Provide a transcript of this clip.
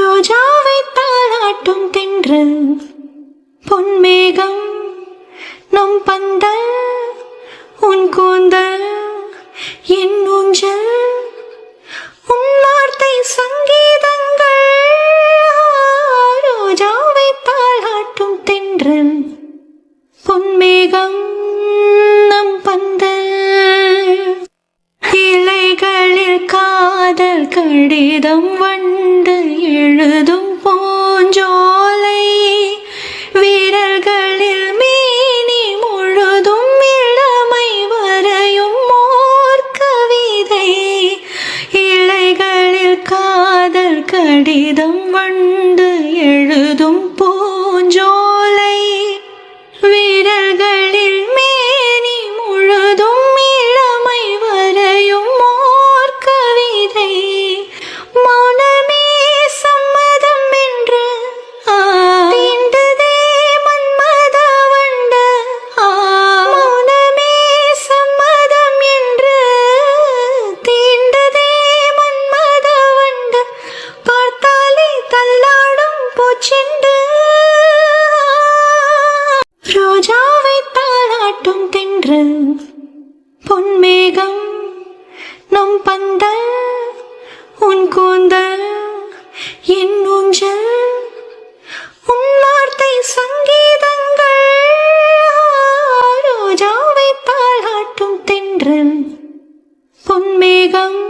ரோஜாவை தாளாட்டும் தென்றல் பொன்மேகம் நம் பந்தல் உன் கூந்தல் என் ஊஞ்சல் உன் வார்த்தை சங்கீதங்கள். ரோஜாவை தாளாட்டும் தென்றல் பொன்மேகம் நம் பந்தல். இலைகளில் காதல் கடிதம் வண்ண எழுதும் பூஞ்சோலை வீரர்களில் மீனி முழுதும் இளமை வரையும் மோர் கவிதை இலைகளில் காதல் கடிதம் வண்டு செண்டு ரோஜாவை தாளாட்டும் தின்று. பொன்மேகம் நம் பந்தல் உன் கூந்தல் என் ஊஞ்சல் உன் வார்த்தை சங்கீதங்கள். ரோஜாவை தாளாட்டும் தின்று. பொன்மேகம்